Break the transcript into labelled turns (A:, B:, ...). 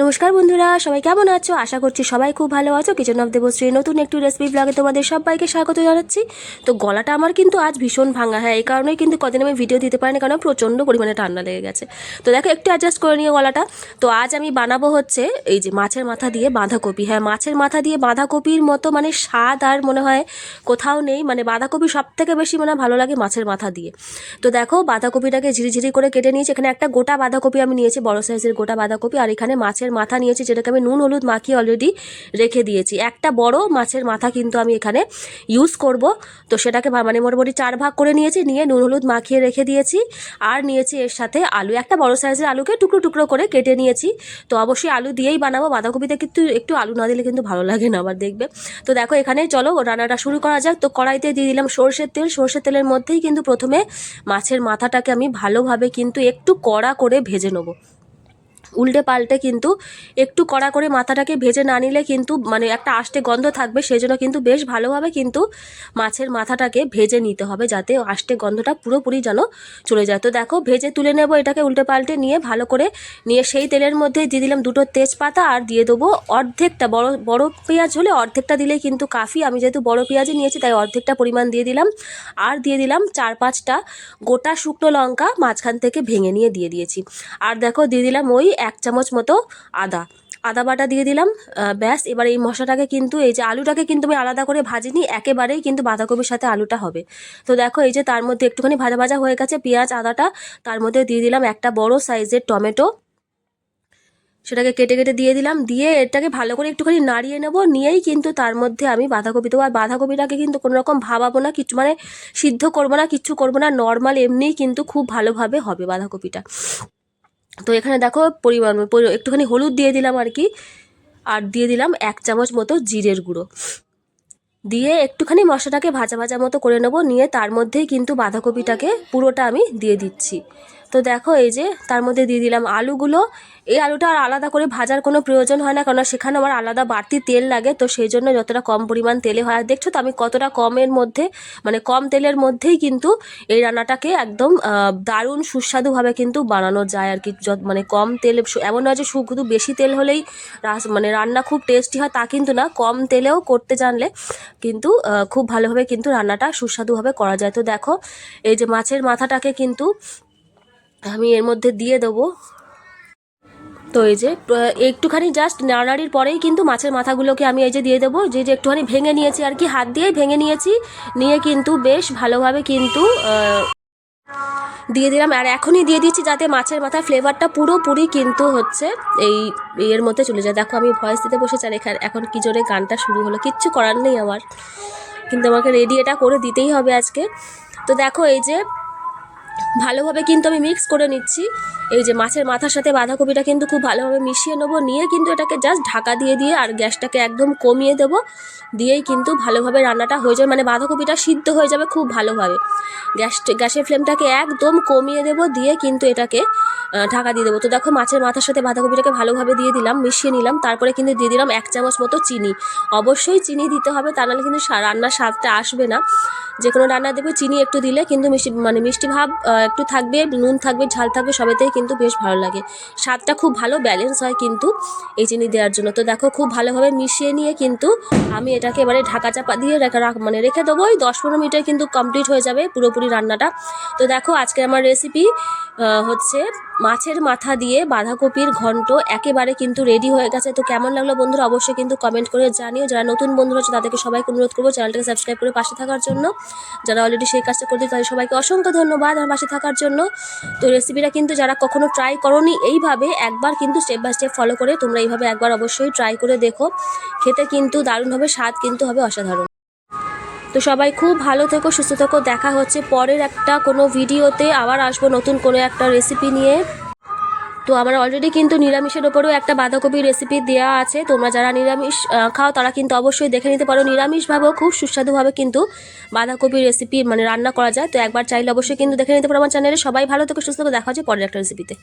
A: নমস্কার বন্ধুরা, সবাই কেমন আছো? আশা করছি সবাই খুব ভালো আছো। কিচেন অফ দেবশ্রী নতুন একটি রেসিপি ব্লগে তোমাদের সবাইকে স্বাগত জানাচ্ছি। তো গলাটা আমার কিন্তু আজ ভীষণ ভাঙা। হ্যাঁ এই কারণেই কিন্তু কদিন আমি ভিডিও দিতে পারিনি, কারণ প্রচণ্ড পরিমাণে ঠান্ডা লেগে গেছে। তো দেখো, একটু অ্যাডজাস্ট করে নিও গলাটা। তো আজ আমি বানাবো হচ্ছে এই যে মাছের মাথা দিয়ে বাঁধাকপি। হ্যাঁ মাছের মাথা দিয়ে বাঁধাকপির মতো মানে স্বাদ আর মনে হয় কোথাও নেই। মানে বাঁধাকপি সব থেকে বেশি মানে ভালো লাগে মাছের মাথা দিয়ে। তো দেখো, বাঁধাকপিটাকে ঝিরিঝিরি করে কেটে নিয়েছি। এখানে একটা গোটা বাঁধাকপি আমি নিয়েছি, বড় সাইজের গোটা বাঁধাকপি। আর এখানে মাছের মাথা নিয়েছি, যেটাকে আমি নুন, হলুদ মাখিয়ে অলরেডি রেখে দিয়েছি। একটা বড় মাছের মাথা কিন্তু আমি এখানে ইউজ করব। তো সেটাকে মানে মোটামুটি চার ভাগ করে নিয়েছি, নিয়ে নুন, হলুদ মাখিয়ে রেখে দিয়েছি। আর নিয়েছি এর সাথে আলু। একটা বড় সাইজের আলুকে টুকরো টুকরো করে কেটে নিয়েছি। তো অবশ্যই আলু দিয়েই বানাবো। বাঁধাকপিতে কিন্তু একটু আলু না দিলে কিন্তু ভালো লাগে না আবার দেখবে। তো দেখো এখানে চলো রান্নাটা শুরু করা যাক। তো কড়াইতে দিয়ে দিলাম সর্ষের তেল। সর্ষের তেলের মধ্যেই কিন্তু প্রথমে মাছের মাথাটাকে আমি ভালোভাবে কিন্তু একটু কড়া করে ভেজে নেব। উল্টে পাল্টে কিন্তু একটু কড়া করে মাথাটাকে ভেজে না নিলে কিন্তু মানে একটা আষ্টে গন্ধ থাকবে সেজন্য কিন্তু বেশ ভালোভাবে কিন্তু মাছের মাথাটাকে ভেজে নিতে হবে যাতে আষ্টে গন্ধটা পুরোপুরি যেন চলে যায়। তো দেখো, ভেজে তুলে নেব এটাকে উল্টে পাল্টে নিয়ে ভালো করে নিয়ে সেই তেলের মধ্যে দিয়ে দিলাম দুটো তেজপাতা আর দিয়ে দেবো অর্ধেকটা, বড় বড় পেঁয়াজ হলে অর্ধেকটা দিলেই কিন্তু কাফি। আমি যেহেতু বড় পেঁয়াজই নিয়েছি তাই অর্ধেকটা পরিমাণ দিয়ে দিলাম আর দিয়ে দিলাম চার পাঁচটা গোটা শুকনো লঙ্কা মাঝখান থেকে ভেঙে নিয়ে দিয়ে দিয়েছি। আর দেখো, দিয়ে দিলাম ওই এক চামচ মতো আদা। আদা বাটা দিয়ে দিলাম ব্যাস। এবার এই মশলাটাকে কিন্তু, এই যে আলুটাকে কিন্তু আমি আলাদা করে ভাজিনি, একেবারেই কিন্তু বাঁধাকপির সাথে আলুটা হবে। তো দেখো, এই যে তার মধ্যে একটুখানি ভাজা ভাজা হয়ে গেছে পেঁয়াজ, আদাটা, তার মধ্যে দিয়ে দিলাম একটা বড় সাইজের টমেটো। সেটাকে কেটে কেটে দিয়ে দিলাম, দিয়ে এটাকে ভালো করে একটুখানি নাড়িয়ে নেব, নিয়েই কিন্তু তার মধ্যে আমি বাঁধাকপি দেবো। আর বাঁধাকপিটাকে কিন্তু কোনো রকম ভাবাবো না, কিছু মানে সিদ্ধ করব না কিচ্ছু করব না, নর্মাল এমনিই কিন্তু খুব ভালোভাবে হবে বাঁধাকপিটা। তো এখানে দেখো পরিমাণ একটুখানি হলুদ দিয়ে দিলাম আর কি। আর দিয়ে দিলাম এক চামচ মতো জিরের গুঁড়ো। দিয়ে একটুখানি মশলাটাকে ভাজা ভাজা মতো করে নেব, নিয়ে তার মধ্যেই কিন্তু বাঁধাকপিটাকে পুরোটা আমি দিয়ে দিচ্ছি। তো দেখো এই যে তার মধ্যে দিয়ে দিলাম আলুগুলো। এই আলুটা আর আলাদা করে ভাজার কোনো প্রয়োজন হয় না কারণ সেখানে আমার আলাদা বাড়তি তেল লাগে, তো সেই জন্য যতটা কম পরিমাণ তেলে হয়। আর দেখছ তো আমি কতটা কমের মধ্যে মানে কম তেলের মধ্যেই কিন্তু এই রান্নাটাকে একদম দারুণ সুস্বাদুভাবে কিন্তু বানানো যায় আর কি। মানে কম তেলে এমন নয় যে শুধু বেশি তেল হলেই মানে রান্না খুব টেস্টি হয় তা কিন্তু না, কম তেলেও করতে জানলে কিন্তু খুব ভালোভাবে কিন্তু রান্নাটা সুস্বাদুভাবে করা যায়। তো দেখো, এই যে মাছের মাথাটাকে কিন্তু আমি এর মধ্যে দিয়ে দেবো। তো এই যে একটুখানি জাস্ট নাড়াড়ির পরেই কিন্তু মাছের মাথাগুলোকে আমি এই যে দিয়ে দেবো। যে যে একটুখানি ভেঙে নিয়েছি আর কি, হাত দিয়েই ভেঙে নিয়েছি। নিয়ে কিন্তু বেশ ভালোভাবে কিন্তু দিয়ে দিলাম। আর এখনই দিয়ে দিচ্ছি যাতে মাছের মাথার ফ্লেভারটা পুরোপুরি কিন্তু হচ্ছে এই এর মধ্যে চলে যায়। দেখো আমি ভয়েস দিতে বসেছি আর এখানে, এখন কি জোরে গানটা শুরু হলো, কিচ্ছু করার নেই আমার। কিন্তু আমাকে রেডি এটা করে দিতেই হবে আজকে। তো দেখো এই যে ভালোভাবে কিন্তু আমি মিক্স করে নিচ্ছি। এই যে মাছের মাথার সাথে বাঁধাকপিটা কিন্তু খুব ভালোভাবে মিশিয়ে নেব। নিয়ে কিন্তু এটাকে জাস্ট ঢাকা দিয়ে দিয়ে আর গ্যাসটাকে একদম কমিয়ে দেবো। দিয়েই কিন্তু ভালোভাবে রান্নাটা হয়ে যাবে। মানে বাঁধাকপিটা সিদ্ধ হয়ে যাবে খুব ভালোভাবে। গ্যাস, গ্যাসের ফ্লেমটাকে একদম কমিয়ে দেবো। দিয়ে কিন্তু এটাকে ঢাকা দিয়ে দেবো। তো দেখো মাছের মাথার সাথে বাঁধাকপিটাকে ভালোভাবে দিয়ে দিলাম, মিশিয়ে নিলাম। তারপরে কিন্তু দিয়ে দিলাম এক চামচ মতো চিনি। অবশ্যই চিনি দিতে হবে, তা নাহলে কিন্তু রান্নার স্বাদটা আসবে না। যে কোনো রান্না দেবে, চিনি একটু দিলে কিন্তু মিষ্টি মানে মিষ্টি ভাব একটু থাকবে, নুন থাকবে, ঝাল থাকবে, সবেতেই কিন্তু বেশ ভালো লাগে। স্বাদটা খুব ভালো ব্যালেন্স হয় কিন্তু এই চিনি দেওয়ার জন্য। তো দেখো খুব ভালোভাবে মিশিয়ে নিয়ে কিন্তু আমি এটাকে এবারে ঢাকা চাপা দিয়ে মানে রেখে দেবো। ওই দশ পনেরো মিনিটে কিন্তু কমপ্লিট হয়ে যাবে পুরোপুরি রান্নাটা। তো দেখো আজকে আমার রেসিপি হচ্ছে মাছের মাথা দিয়ে বাঁধাকপির ঘন্ট একেবারে কিন্তু রেডি হয়ে গেছে। তো কেমন লাগল বন্ধুরা অবশ্যই কিন্তু কমেন্ট করে জানিও। যারা নতুন বন্ধুরা আছে, তাদেরকে সবাইকে অনুরোধ করব চ্যানেলটাকে সাবস্ক্রাইব করে পাশে থাকার জন্য। যারা অলরেডি সেই কাজটা করতে তাদের সবাইকে অসংখ্য ধন্যবাদ আমার পাশে থাকার জন্য। তো রেসিপিটা কিন্তু যারা কখনো ট্রাই করনি, এইভাবে একবার কিন্তু স্টেপ বাই স্টেপ ফলো করে তোমরা এইভাবে একবার অবশ্যই ট্রাই করে দেখো। খেতে কিন্তু দারুণ হবে, স্বাদ কিন্তু হবে অসাধারণ। তো সবাই খুব ভালো থেকো, সুস্থ থেকো। দেখা হচ্ছে পরের একটা কোনো ভিডিওতে। আবার আসব নতুন কোনো একটা রেসিপি নিয়ে। তো আমার অলরেডি কিন্তু নিরামিষের ওপরেও একটা বাঁধাকপির রেসিপি দেওয়া আছে। তোমরা যারা নিরামিষ খাও, তারা কিন্তু অবশ্যই দেখে নিতে পারো। নিরামিষভাবেও খুব সুস্বাদুভাবে কিন্তু বাঁধাকপির রেসিপি মানে রান্না করা যায়। তো একবার চাইলে অবশ্যই কিন্তু দেখে নিতে পারো আমার চ্যানেলে সবাই ভালো থেকো, সুস্থ দেখা হচ্ছে পরের একটা রেসিপিতে